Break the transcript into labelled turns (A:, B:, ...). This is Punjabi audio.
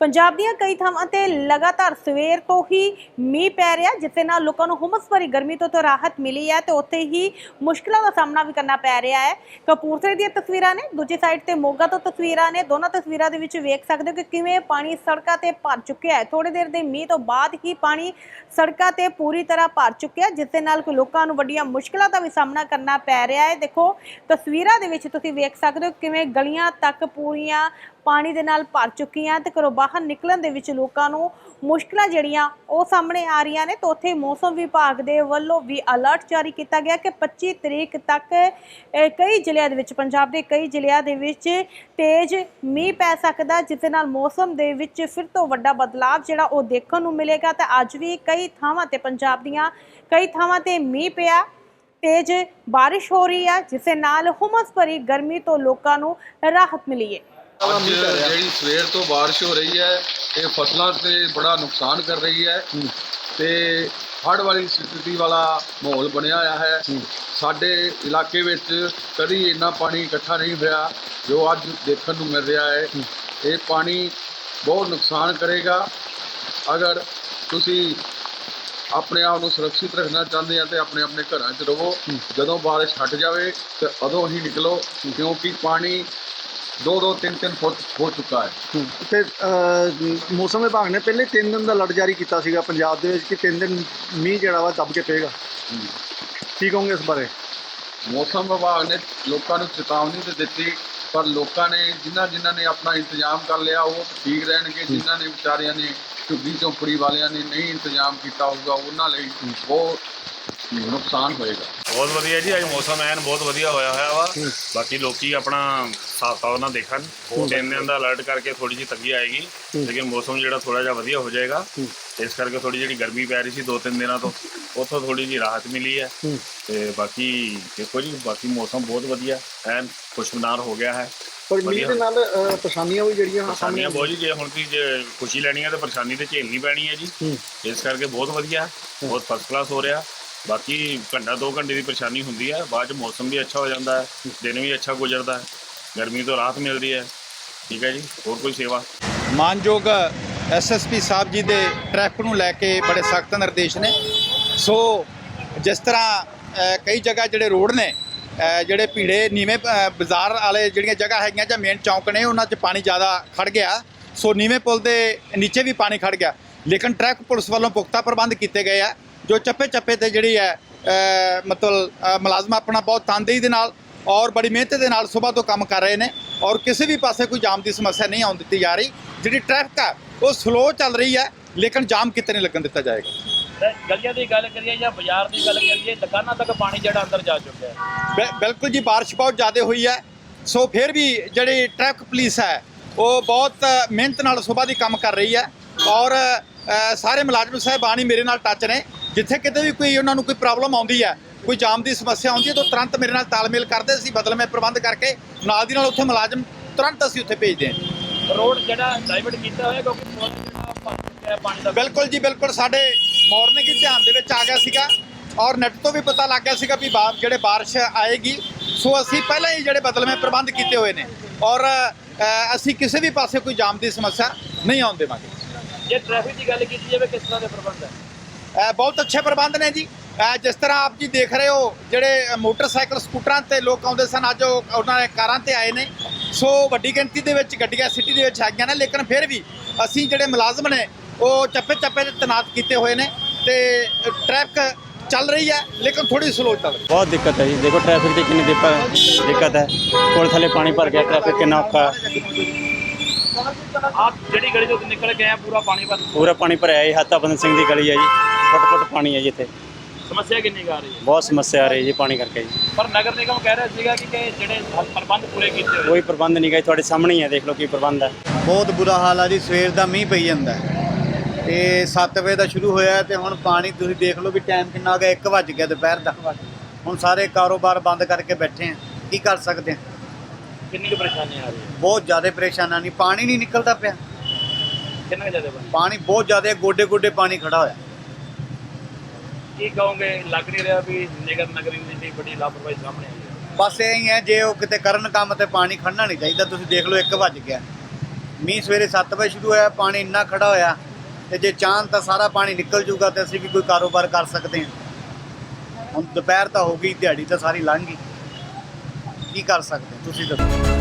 A: ਪੰਜਾਬ ਦੀਆਂ ਕਈ ਥਾਵਾਂ ਤੇ ਲਗਾਤਾਰ ਸਵੇਰ ਤੋਂ ਹੀ ਮੀਂਹ ਪੈ ਰਿਹਾ ਜਿਸ ਨਾਲ ਲੋਕਾਂ ਨੂੰ ਹੁਮਸ ਭਰੀ ਗਰਮੀ ਤੋਂ ਤਾਂ ਰਾਹਤ ਮਿਲੀ ਹੈ ਤੇ ਉੱਥੇ ਹੀ ਮੁਸ਼ਕਲਾਂ ਦਾ ਸਾਹਮਣਾ ਵੀ ਕਰਨਾ ਪੈ ਰਿਹਾ ਹੈ। ਕਪੂਰਥਲੇ ਦੀਆਂ ਤਸਵੀਰਾਂ ਨੇ, ਦੂਜੀ ਸਾਈਡ ਤੇ ਮੋਗਾ ਤੋਂ ਤਸਵੀਰਾਂ ਨੇ, ਦੋਨਾਂ ਤਸਵੀਰਾਂ ਦੇ ਵਿੱਚ ਵੇਖ ਸਕਦੇ ਹੋ ਕਿ ਕਿਵੇਂ ਪਾਣੀ ਸੜਕਾਂ ਤੇ ਭਰ ਚੁੱਕਿਆ ਹੈ। ਥੋੜੀ ਦੇਰ ਦੇ ਮੀਂਹ ਤੋਂ ਬਾਅਦ ਹੀ ਪਾਣੀ ਸੜਕਾਂ ਤੇ ਪੂਰੀ ਤਰ੍ਹਾਂ ਭਰ ਚੁੱਕਿਆ ਜਿਸ ਦੇ ਨਾਲ ਕਿ ਲੋਕਾਂ ਨੂੰ ਵੱਡੀਆਂ ਮੁਸ਼ਕਲਾਂ ਦਾ ਵੀ ਸਾਹਮਣਾ ਕਰਨਾ ਪੈ ਰਿਹਾ ਹੈ। ਦੇਖੋ, ਤਸਵੀਰਾਂ ਦੇ ਵਿੱਚ ਤੁਸੀਂ ਵੇਖ ਸਕਦੇ ਹੋ ਕਿਵੇਂ ਗਲੀਆਂ ਤੱਕ ਪੂਰੀਆਂ ਪਾਣੀ ਦੇ ਨਾਲ ਭਰ ਚੁੱਕੀਆਂ ਤੇ ਘਰੋਂ ਬਾਹਰ ਨਿਕਲਣ ਦੇ ਵਿੱਚ ਲੋਕਾਂ ਨੂੰ ਮੁਸ਼ਕਲਾਂ ਜਿਹੜੀਆਂ ਉਹ ਸਾਹਮਣੇ ਆ ਰਹੀਆਂ ਨੇ। ਤਾਂ ਉੱਥੇ ਮੌਸਮ ਵਿਭਾਗ ਦੇ ਵੱਲੋਂ ਵੀ ਅਲਰਟ ਜਾਰੀ ਕੀਤਾ ਗਿਆ ਕਿ 25 ਤਰੀਕ ਤੱਕ ਕਈ ਜ਼ਿਲ੍ਹਿਆਂ ਦੇ ਵਿੱਚ, ਪੰਜਾਬ ਦੇ ਕਈ ਜ਼ਿਲ੍ਹਿਆਂ ਦੇ ਵਿੱਚ ਤੇਜ਼ ਮੀਂਹ ਪੈ ਸਕਦਾ, ਜਿਸ ਦੇ ਨਾਲ ਮੌਸਮ ਦੇ ਵਿੱਚ ਫਿਰ ਤੋਂ ਵੱਡਾ ਬਦਲਾਅ ਜਿਹੜਾ ਉਹ ਦੇਖਣ ਨੂੰ ਮਿਲੇਗਾ। ਤੇ ਅੱਜ ਵੀ ਕਈ ਥਾਵਾਂ ਤੇ ਪੰਜਾਬ ਦੀਆਂ ਕਈ ਥਾਵਾਂ ਤੇ ਮੀਂਹ ਪਿਆ, ਤੇਜ਼ ਬਾਰਿਸ਼ ਹੋ ਰਹੀ ਹੈ ਜਿਸ ਦੇ ਨਾਲ ਹੁਮਸ ਭਰੀ ਗਰਮੀ ਤੋਂ ਲੋਕਾਂ ਨੂੰ ਰਾਹਤ ਮਿਲੀ ਹੈ
B: ਅੱਜ ਜਿਹੜੀ ਸਵੇਰ ਤੋਂ ਬਾਰਿਸ਼ ਹੋ ਰਹੀ ਹੈ ਇਹ ਫਸਲਾਂ ਤੇ ਬੜਾ ਨੁਕਸਾਨ ਕਰ ਰਹੀ ਹੈ। ਤੇ ਹੜ੍ਹ ਵਾਲੀ ਸਥਿਤੀ ਵਾਲਾ ਮਾਹੌਲ ਬਣਿਆ ਹੋਇਆ ਹੈ। ਸਾਡੇ ਇਲਾਕੇ ਵਿੱਚ ਕਦੀ ਇੰਨਾ ਪਾਣੀ ਇਕੱਠਾ ਨਹੀਂ ਹੋਇਆ ਜੋ ਅੱਜ ਦੇਖਣ ਨੂੰ ਮਿਲ ਰਿਹਾ ਹੈ। ਇਹ ਪਾਣੀ ਬਹੁਤ ਨੁਕਸਾਨ ਕਰੇਗਾ। ਅਗਰ ਤੁਸੀਂ ਆਪਣੇ ਆਪ ਨੂੰ ਸੁਰੱਖਿਅਤ ਰੱਖਣਾ ਚਾਹੁੰਦੇ ਆ ਤੇ ਆਪਣੇ ਆਪਣੇ ਘਰਾਂ 'ਚ ਰਹੋ। ਜਦੋਂ ਬਾਰਿਸ਼ ਹਟ ਜਾਵੇ ਤੇ ਉਦੋਂ ਹੀ ਨਿਕਲੋ ਕਿਉਂਕਿ ਪਾਣੀ 2-2 3-3 ਫੁੱਟ ਹੋ ਚੁੱਕਾ ਹੈ।
C: ਤੇ ਅਹ, ਮੌਸਮ ਵਿਭਾਗ ਨੇ ਪਹਿਲੇ 3 ਦਿਨ ਦਾ ਅਲਰਟ ਜਾਰੀ ਕੀਤਾ ਸੀਗਾ ਪੰਜਾਬ ਦੇ ਵਿੱਚ ਕਿ 3 ਦਿਨ ਮੀਂਹ ਜਿਹੜਾ ਵਾ ਦੱਬ ਕੇ ਪਏਗਾ। ਕੀ ਕਹੋਗੇ ਇਸ ਬਾਰੇ?
B: ਮੌਸਮ ਵਿਭਾਗ ਨੇ ਲੋਕਾਂ ਨੂੰ ਚੇਤਾਵਨੀ ਤੇ ਦਿੱਤੀ ਪਰ ਲੋਕਾਂ ਨੇ ਜਿਨ੍ਹਾਂ ਜਿਨ੍ਹਾਂ ਨੇ ਆਪਣਾ ਇੰਤਜ਼ਾਮ ਕਰ ਲਿਆ ਉਹ ਠੀਕ ਰਹਿਣਗੇ। ਜਿਨ੍ਹਾਂ ਨੇ ਵਿਚਾਰਿਆਂ ਨੇ ਝੁੱਗੀ ਝੋਂਪੜੀ ਵਾਲਿਆਂ ਨੇ ਨਹੀਂ ਇੰਤਜ਼ਾਮ ਕੀਤਾ ਹੋਊਗਾ ਉਹਨਾਂ ਲਈ ਬਹੁਤ ਨੁਕਸਾਨ ਹੋਏਗਾ।
D: ਬਹੁਤ ਵਧੀਆ ਜੀ ਅੱਜ ਮੌਸਮ ਐਨ ਬਹੁਤ ਵਧੀਆ ਹੋਇਆ ਹੋਇਆ ਵਾ। ਬਾਕੀ ਲੋਕੀ ਆਪਣਾ ਹਿਸਾਬ ਕਿਤਾਬ ਨਾਲ ਦੇਖਣ। ਤਿੰਨ ਦਿਨ ਦਾ ਅਲਰਟ ਕਰਕੇ ਥੋੜੀ ਜਿਹੀ ਤੰਗੀ ਆਏਗੀ। ਲੇਕਿਨ ਮੌਸਮ ਜਿਹੜਾ ਥੋੜਾ ਜਿਹਾ ਵਧੀਆ ਹੋ ਜਾਏਗਾ। ਇਸ ਕਰਕੇ ਥੋੜੀ ਜਿਹੜੀ ਗਰਮੀ ਪੈ ਰਹੀ ਸੀ ਦੋ ਤਿੰਨ ਦਿਨਾਂ ਤੋਂ ਉੱਥੋਂ ਥੋੜੀ ਜਿਹੀ ਰਾਹਤ ਮਿਲੀ ਹੈ। ਤੇ ਬਾਕੀ ਦੇਖੋ ਜੀ ਬਾਕੀ ਮੌਸਮ ਬਹੁਤ ਵਧੀਆ। ਐਨ ਖੁਸ਼ਮਨਾਰ ਹੋ ਗਿਆ ਹੈ।
C: ਪਰ ਮੀਂਹ ਦੇ ਨਾਲ ਪਰੇਸ਼ਾਨੀਆਂ ਵੀ ਜਿਹੜੀਆਂ
D: ਪਰੇਸ਼ਾਨੀਆਂ ਬਹੁਤ ਜੀ ਜੇ ਹੁਣ ਕੀ ਜੇ ਖੁਸ਼ੀ ਲੈਣੀ ਹੈ ਤੇ ਪਰੇਸ਼ਾਨੀ ਤੇ ਝੇਲਣੀ ਪੈਣੀ ਹੈ ਜੀ। ਇਸ ਕਰਕੇ ਬਹੁਤ ਵਧੀਆ। ਬਹੁਤ ਫਸਟ ਕਲਾਸ ਹੋ ਰਿਹਾ। ਬਾਕੀ ਘੰਟਾ ਦੋ ਘੰਟੇ ਦੀ ਪਰੇਸ਼ਾਨੀ ਹੁੰਦੀ ਹੈ। ਬਾਅਦ ਚ ਮੌਸਮ ਵੀ ਅੱਛਾ ਹੋ ਜਾਂਦਾ ਹੈ, ਦਿਨ ਵੀ ਅੱਛਾ ਗੁਜ਼ਰਦਾ ਹੈ, ਗਰਮੀ ਤੋਂ ਰਾਹਤ ਮਿਲਦੀ ਹੈ। ਠੀਕ ਹੈ ਜੀ, ਹੋਰ ਕੋਈ ਸੇਵਾ?
E: ਮਾਨਯੋਗ ਐਸਐਸਪੀ ਸਾਹਿਬ ਜੀ ਦੇ ਟ੍ਰੈਫਿਕ ਨੂੰ ਲੈ ਕੇ ਬੜੇ ਸਖਤ ਨਿਰਦੇਸ਼ ਨੇ। ਸੋ ਜਿਸ ਤਰ੍ਹਾਂ ਕਈ ਜਗ੍ਹਾ ਜਿਹੜੇ ਰੋਡ ਨੇ ਜਿਹੜੇ ਭੀੜੇ, ਨੀਵੇਂ ਬਾਜ਼ਾਰ ਵਾਲੇ ਜਿਹੜੀਆਂ ਜਗ੍ਹਾ ਹੈਗੀਆਂ ਜਾਂ ਮੇਨ ਚੌਂਕ ਨੇ, ਉਹਨਾਂ 'ਚ ਪਾਣੀ ਜ਼ਿਆਦਾ ਖੜ ਗਿਆ। ਸੋ ਨੀਵੇਂ ਪੁਲ ਦੇ ਨੀਚੇ ਵੀ ਪਾਣੀ ਖੜ ਗਿਆ। ਲੇਕਿਨ ਟ੍ਰੈਫਿਕ ਪੁਲਿਸ ਵੱਲੋਂ ਪੁਖਤਾ ਪ੍ਰਬੰਧ ਕੀਤੇ ਗਏ ਆ। ਜੋ ਚੱਪੇ ਚੱਪੇ ਤੇ ਜਿਹੜੀ ਹੈ ਮਤਲਬ ਮੁਲਾਜ਼ਮ ਆਪਣਾ ਬਹੁਤ ਤਨਦੇਹੀ ਦੇ ਨਾਲ ਔਰ ਬੜੀ ਮਿਹਨਤ ਦੇ ਨਾਲ ਸਵੇਰ ਤੋਂ ਕੰਮ ਕਰ ਰਹੇ ਨੇ ਔਰ ਕਿਸੇ ਵੀ ਪਾਸੇ ਕੋਈ ਜਾਮ ਦੀ ਸਮੱਸਿਆ ਨਹੀਂ ਆਉਣ ਦਿੱਤੀ ਜਾ ਰਹੀ। ਜਿਹੜੀ ਟ੍ਰੈਫਿਕ ਆ ਉਹ ਸਲੋ ਚੱਲ ਰਹੀ ਹੈ ਲੇਕਿਨ ਜਾਮ ਕਿਤੇ ਨਹੀਂ ਲੱਗਣ ਦਿੱਤਾ ਜਾਏਗਾ।
F: ਗਲੀਆਂ ਦੀ ਗੱਲ ਕਰੀਏ ਜਾਂ ਬਾਜ਼ਾਰ ਦੀ ਗੱਲ ਕਰੀਏ ਦੁਕਾਨਾਂ ਤੱਕ ਪਾਣੀ ਜਿਹੜਾ ਅੰਦਰ ਜਾ ਚੁੱਕਿਆ ਹੈ।
E: ਬਿਲਕੁਲ ਜੀ ਬਾਰਿਸ਼ ਬਹੁਤ ਜ਼ਿਆਦਾ ਹੋਈ ਹੈ। ਸੋ ਫਿਰ ਵੀ ਜਿਹੜੀ ਟ੍ਰੈਫਿਕ ਪੁਲਿਸ ਹੈ ਉਹ ਬਹੁਤ ਮਿਹਨਤ ਨਾਲ ਸਵੇਰ ਦੀ ਕੰਮ ਕਰ ਰਹੀ ਹੈ ਔਰ ਸਾਰੇ ਮੁਲਾਜ਼ਮ ਸਾਹਿਬਾਨ ਹੀ ਮੇਰੇ ਨਾਲ ਟੱਚ ਨੇ। ਜਿੱਥੇ ਕਿਤੇ ਵੀ ਕੋਈ ਉਹਨਾਂ ਨੂੰ ਕੋਈ ਪ੍ਰੋਬਲਮ ਆਉਂਦੀ ਹੈ ਕੋਈ ਜਾਮ ਦੀ ਸਮੱਸਿਆ ਆਉਂਦੀ ਹੈ ਤਾਂ ਤੁਰੰਤ ਮੇਰੇ ਨਾਲ ਤਾਲਮੇਲ ਕਰਦੇ ਅਸੀਂ ਬਦਲਵੇਂ ਪ੍ਰਬੰਧ ਕਰਕੇ ਨਾਲ ਦੀ ਨਾਲ ਉੱਥੇ ਮੁਲਾਜ਼ਮ ਤੁਰੰਤ ਅਸੀਂ ਉੱਥੇ ਭੇਜਦੇ ਹਾਂ।
F: ਰੋਡ ਜਿਹੜਾ ਡਾਈਵਰਟ ਕੀਤਾ ਹੋਇਆ ਕਿਉਂਕਿ
E: ਬਿਲਕੁਲ ਜੀ ਬਿਲਕੁਲ। ਸਾਡੇ ਮਾਰਨਿੰਗ ਹੀ ਧਿਆਨ ਦੇ ਵਿੱਚ ਆ ਗਿਆ ਸੀਗਾ ਔਰ ਨੈਟ ਤੋਂ ਵੀ ਪਤਾ ਲੱਗ ਗਿਆ ਸੀਗਾ ਵੀ ਜਿਹੜੇ ਬਾਰਿਸ਼ ਆਏਗੀ। ਸੋ ਅਸੀਂ ਪਹਿਲਾਂ ਹੀ ਜਿਹੜੇ ਬਦਲਵੇਂ ਪ੍ਰਬੰਧ ਕੀਤੇ ਹੋਏ ਨੇ। ਔਰ ਅਸੀਂ ਕਿਸੇ ਵੀ ਪਾਸੇ ਕੋਈ ਜਾਮ ਦੀ ਸਮੱਸਿਆ ਨਹੀਂ ਆਉਣ ਦੇਵਾਂਗੇ।
F: ਜੇ ਟ੍ਰੈਫਿਕ ਦੀ ਗੱਲ ਕੀਤੀ ਜਾਵੇ ਕਿਸ ਤਰ੍ਹਾਂ ਦੇ ਪ੍ਰਬੰਧ ਹੈ?
E: ਬਹੁਤ ਅੱਛੇ ਪ੍ਰਬੰਧ ਨੇ ਜੀ। ਜਿਸ ਤਰ੍ਹਾਂ ਆਪ ਜੀ ਦੇਖ ਰਹੇ ਹੋ ਜਿਹੜੇ ਮੋਟਰਸਾਈਕਲ ਸਕੂਟਰਾਂ ਤੇ ਲੋਕ ਆਉਂਦੇ ਸਨ ਅੱਜ ਉਹ ਉਹਨਾਂ ਦੇ ਕਾਰਾਂ ਤੇ ਆਏ ਨੇ। ਸੋ ਵੱਡੀ ਗਿਣਤੀ ਦੇ ਵਿੱਚ ਗੱਡੀਆਂ ਸਿਟੀ ਦੇ ਵਿੱਚ ਹੈਗੀਆਂ ਨੇ ਲੇਕਿਨ ਫਿਰ ਵੀ ਅਸੀਂ ਜਿਹੜੇ ਮੁਲਾਜ਼ਮ ਨੇ ਉਹ ਚੱਪੇ ਚੱਪੇ ਤੇ ਤੈਨਾਤ ਕੀਤੇ ਹੋਏ ਨੇ ਤੇ ਟ੍ਰੈਫਿਕ ਚੱਲ ਰਹੀ ਹੈ ਲੇਕਿਨ ਥੋੜੀ ਸਲੋ ਚੱਲ ਰਹੀ
G: ਬਹੁਤ ਦਿੱਕਤ ਹੈ ਜੀ। ਦੇਖੋ ਟ੍ਰੈਫਿਕ ਦੀ ਕਿੰਨੀ ਦਿੱਕਤ ਹੈ। ਪੁਲ ਥੱਲੇ ਪਾਣੀ ਭਰ ਗਿਆ ਟ੍ਰੈਫਿਕ ਕਿੰਨਾ ਔਖਾ
F: ਆਪ ਜਿਹੜੀ ਗਲੀ ਤੋਂ ਨਿਕਲ ਕੇ ਆਏ ਪੂਰਾ ਪਾਣੀ ਭਰ
G: ਪੂਰਾ ਪਾਣੀ ਭਰਿਆ ਹੈ ਹੱਤਾ ਬੰਦ ਸਿੰਘ ਦੀ ਗਲੀ ਹੈ ਜੀ। ਫੁੱਟ ਫੁੱਟ ਪਾਣੀ ਹੈ ਜੀ ਇੱਥੇ।
F: ਸਮੱਸਿਆ ਕਿੰਨੀ ਕੁ ਆ ਰਹੀ ਹੈ?
G: ਬਹੁਤ ਸਮੱਸਿਆ ਆ ਰਹੀ ਜੀ ਪਾਣੀ ਕਰਕੇ ਜੀ।
F: ਪਰ ਨਗਰ ਨਿਗਮ ਕਹਿ ਰਿਹਾ ਸੀਗਾ ਕਿ ਕਿ ਜਿਹੜੇ ਪ੍ਰਬੰਧ ਪੂਰੇ ਕੀਤੇ ਹੋਏ
G: ਕੋਈ ਪ੍ਰਬੰਧ ਨਹੀਂ ਗਾ ਜੀ, ਤੁਹਾਡੇ ਸਾਹਮਣੇ ਹੀ ਹੈ ਦੇਖ ਲਓ ਕੀ ਪ੍ਰਬੰਧ ਹੈ
H: ਬਹੁਤ ਬੁਰਾ ਹਾਲ ਆ ਜੀ ਸਵੇਰ ਦਾ ਮੀਂਹ ਪਈ ਜਾਂਦਾ ਹੈ। ਤੇ 7 ਵਜੇ ਦਾ ਸ਼ੁਰੂ ਹੋਇਆ ਤੇ ਹੁਣ ਪਾਣੀ ਤੁਸੀਂ ਦੇਖ ਲਓ ਵੀ ਟਾਈਮ ਕਿੰਨਾ ਹੋ ਗਿਆ 1 ਵਜ ਗਿਆ ਦੁਪਹਿਰ ਦਾ। ਹੁਣ ਸਾਰੇ ਕਾਰੋਬਾਰ ਬੰਦ ਕਰਕੇ ਬੈਠੇ ਆ। ਕੀ ਕਰ ਸਕਦੇ ਆ?
F: ਕਿੰਨੀ ਕੁ ਪਰੇਸ਼ਾਨੀ ਆ ਰਹੀ ਹੈ?
H: ਬਹੁਤ ਜ਼ਿਆਦਾ ਪਰੇਸ਼ਾਨਾਂ ਨਹੀਂ ਪਾਣੀ ਨਹੀਂ ਨਿਕਲਦਾ ਪਿਆ।
F: ਕਿੰਨਾ ਕੁ ਜ਼ਿਆਦਾ ਪਾਣੀ?
H: ਪਾਣੀ ਬਹੁਤ ਜ਼ਿਆਦਾ ਗੋਡੇ ਗੋਡੇ ਪਾਣੀ ਖੜਾ ਹੋਇਆ।
F: ਕੀ ਕਹੋਗੇ? ਲੱਗ ਨਹੀਂ ਰਿਹਾ ਵੀ ਨਿਗਰ ਨਗਰ ਦੀ ਬੜੀ ਲਾਪਰਵਾਹੀ ਸਾਹਮਣੇ ਆਈ ਹੈ।
H: ਬਸ ਇਹ ਹੀ ਹੈ ਜੇ ਉਹ ਕਿਤੇ ਕਰਨ ਕੰਮ ਤੇ ਪਾਣੀ ਖੜਨਾ ਨਹੀਂ ਚਾਹੀਦਾ ਤੁਸੀਂ ਦੇਖ ਲਓ 1 ਵਜ ਗਿਆ। ਮੀਂਹ ਸਵੇਰੇ 7 ਵਜੇ ਸ਼ੁਰੂ ਹੋਇਆ ਪਾਣੀ ਇੰਨਾ ਖੜਾ ਹੋਇਆ ਤੇ ਜੇ ਚਾਹਨ ਤਾਂ ਸਾਰਾ ਪਾਣੀ ਨਿਕਲ ਜੂਗਾ ਤੇ ਅਸੀਂ ਵੀ ਕੋਈ ਕਾਰੋਬਾਰ ਕਰ ਸਕਦੇ ਹਾਂ। ਹੁਣ ਦੁਪਹਿਰ ਤਾਂ ਹੋ ਗਈ ਦਿਹਾੜੀ ਤਾਂ ਸਾਰੀ ਲੰਘ ਗਈ। ਕੀ ਕਰ ਸਕਦੇ ਹਾਂ? ਤੁਸੀਂ ਦੱਸੋ